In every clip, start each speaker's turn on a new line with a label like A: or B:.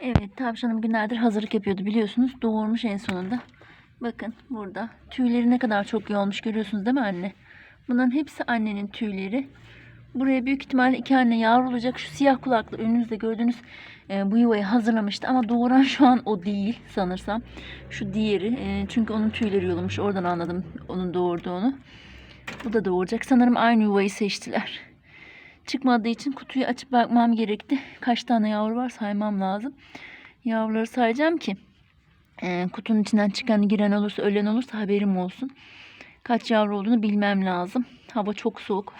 A: Evet tavşanım günlerdir hazırlık yapıyordu biliyorsunuz. Doğurmuş en sonunda. Bakın burada tüyleri ne kadar çok yoğunmuş görüyorsunuz değil mi anne? Bunların hepsi annenin tüyleri. Buraya büyük ihtimalle iki anne yavru olacak. Şu siyah kulaklı önünüzde gördüğünüz e, bu yuvayı hazırlamıştı. Ama doğuran şu an o değil sanırsam. Şu diğeri. E, çünkü onun tüyleri yolunmuş. Oradan anladım onun doğurduğunu. Bu da doğuracak. Sanırım aynı yuvayı seçtiler. Çıkmadığı için kutuyu açıp bakmam gerekti. Kaç tane yavru var saymam lazım. Yavruları sayacağım ki e, kutunun içinden çıkan giren olursa ölen olursa haberim olsun. Kaç yavru olduğunu bilmem lazım. Hava çok soğuk.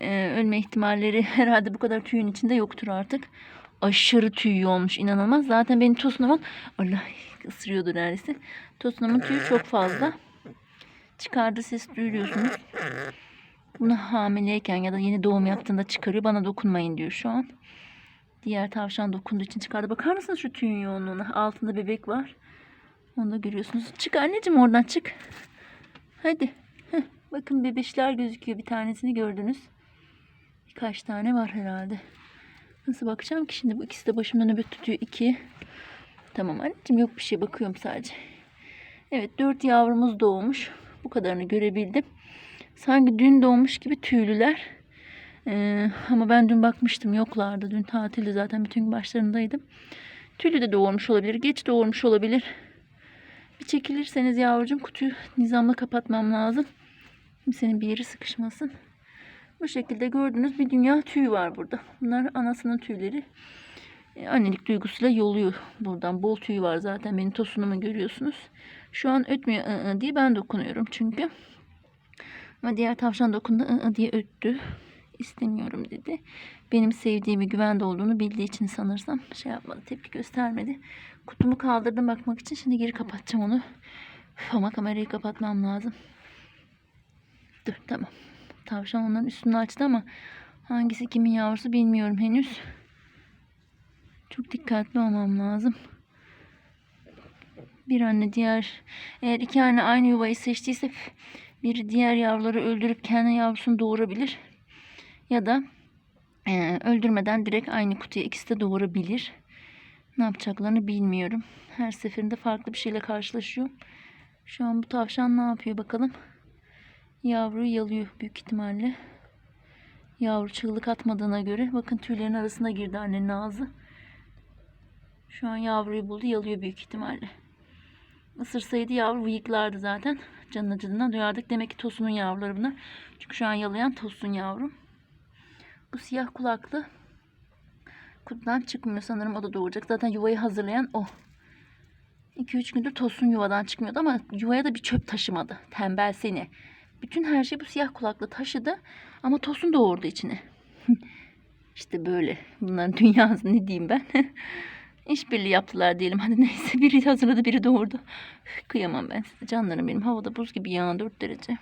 A: E, ölme ihtimalleri herhalde bu kadar tüyün içinde yoktur artık. Aşırı tüy olmuş inanılmaz. Zaten benim tosunumun Allah ısırıyordu neredeyse. Tosunumun tüyü çok fazla. Çıkardığı ses duyuyorsunuz. Bunu hamileyken ya da yeni doğum yaptığında çıkarıyor. Bana dokunmayın diyor şu an. Diğer tavşan dokunduğu için çıkardı. Bakar mısınız şu tüyün yoğunluğuna? Altında bebek var. Onu da görüyorsunuz. Çık anneciğim oradan çık. Hadi. Heh, bakın bebeşler gözüküyor. Bir tanesini gördünüz. Birkaç tane var herhalde. Nasıl bakacağım ki şimdi? Bu ikisi de başımda nöbet tutuyor. İki. Tamam anneciğim yok bir şey bakıyorum sadece. Evet dört yavrumuz doğmuş. Bu kadarını görebildim. Sanki dün doğmuş gibi tüylüler. Ee, ama ben dün bakmıştım yoklardı. Dün tatilde zaten bütün başlarındaydım. Tüylü de doğurmuş olabilir. Geç doğurmuş olabilir. Bir çekilirseniz yavrucuğum kutuyu nizamla kapatmam lazım. Kimsenin bir yeri sıkışmasın. Bu şekilde gördüğünüz bir dünya tüy var burada. Bunlar anasının tüyleri. Ee, annelik duygusuyla yoluyor buradan. Bol tüy var zaten. Benim tosunumu görüyorsunuz. Şu an ötmüyor ı ı diye ben dokunuyorum çünkü. Ama diğer tavşan dokundu ı ı diye öttü. İstemiyorum dedi. Benim sevdiğimi güvende olduğunu bildiği için sanırsam şey yapmadı. Tepki göstermedi. Kutumu kaldırdım bakmak için. Şimdi geri kapatacağım onu. Üf, ama kamerayı kapatmam lazım. Dur tamam. Tavşan onların üstünü açtı ama hangisi kimin yavrusu bilmiyorum henüz. Çok dikkatli olmam lazım. Bir anne diğer eğer iki anne aynı yuvayı seçtiyse biri diğer yavruları öldürüp kendi yavrusunu doğurabilir. Ya da e, öldürmeden direkt aynı kutuya ikisi de doğurabilir. Ne yapacaklarını bilmiyorum. Her seferinde farklı bir şeyle karşılaşıyor. Şu an bu tavşan ne yapıyor bakalım. Yavruyu yalıyor büyük ihtimalle. Yavru çığlık atmadığına göre bakın tüylerin arasına girdi annenin ağzı. Şu an yavruyu buldu yalıyor büyük ihtimalle. Isırsaydı yavru bıyıklardı zaten. Canın acıdığından duyardık. Demek ki tosunun yavruları bunlar. Çünkü şu an yalayan tosun yavrum. Bu siyah kulaklı kutudan çıkmıyor sanırım o da doğuracak. Zaten yuvayı hazırlayan o. 2-3 gündür tosun yuvadan çıkmıyordu ama yuvaya da bir çöp taşımadı. Tembel seni. Bütün her şey bu siyah kulaklı taşıdı ama tosun doğurdu içine. işte böyle. Bunların dünyası ne diyeyim ben. İşbirliği yaptılar diyelim. Hadi neyse biri hazırladı biri doğurdu. Kıyamam ben size canlarım benim. Havada buz gibi yağan 4 derece.